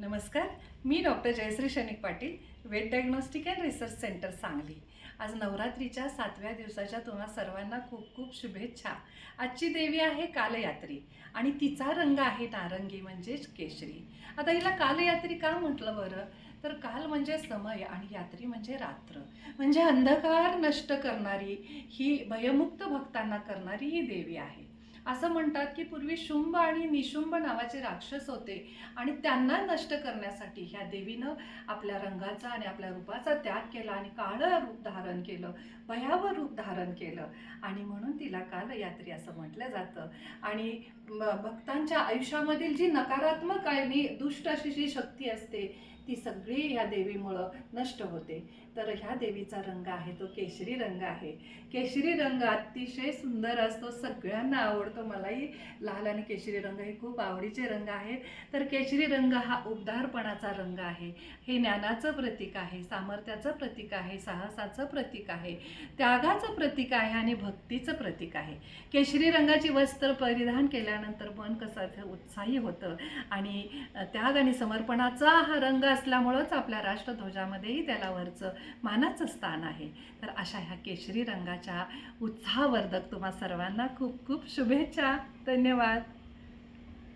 नमस्कार मी doctor Jayashree शनिक Patil vet diagnostic and research centre Sangli. आज नवरात्रीच्या सातव्या दिवसाच्या तुम्हा सर्वांना खूप खूप शुभेच्छा. आजची देवी आहे कालयात्री आणि तिचा रंग आहे नारंगी म्हणजेच केशरी. आता हिला कालयात्री का म्हटलं बरं? तर काल म्हणजे समय आणि यात्री म्हणजे रात्र. म्हणजे अंधकार नष्ट करणारी ही भयमुक्त भक्तांना करणारी ही देवी आहे. असं म्हणतात की पूर्वी शुंभ आणि निशुंभ नावाचे राक्षस होते आणि त्यांना नष्ट करण्यासाठी ह्या देवीनं आपल्या रंगाचा आणि आपल्या रूपाचा त्याग केला आणि काळं रूप धारण केलं भयावह रूप धारण केलं. आणि म्हणून तिला कालयात्री असं म्हटलं जातं. आणि भक्तांच्या आयुष्यामधील जी नकारात्मक आणि दुष्ट अशी जी शक्ती असते ती सगळी ह्या देवीमुळं नष्ट होते. तर ह्या देवीचा रंग आहे तो केशरी रंग आहे. केशरी रंग अतिशय सुंदर असतो सगळ्यांना आवडतो. मलाही लाल आणि केशरी रंग हे खूप आवडीचे रंग आहेत. तर केशरी रंग हा उबदारपणाचा रंग आहे. हे ज्ञानाचं प्रतीक आहे सामर्थ्याचं प्रतीक आहे साहसाचं प्रतीक आहे त्यागाचं प्रतीक आहे आणि भक्तीचं प्रतीक आहे. केशरी रंगाची वस्त्र परिधान केल्यानंतर मन कसं उत्साही होतं. आणि त्याग आणि समर्पणाचा हा रंग असल्यामुळंच आपल्या राष्ट्रध्वजामध्येही त्याला वरचं मानाचं स्थान आहे. तर अशा ह्या केशरी रंगाच्या उत्साहवर्धक तुम्हा सर्वांना खूप खूप शुभेच्छा. धन्यवाद.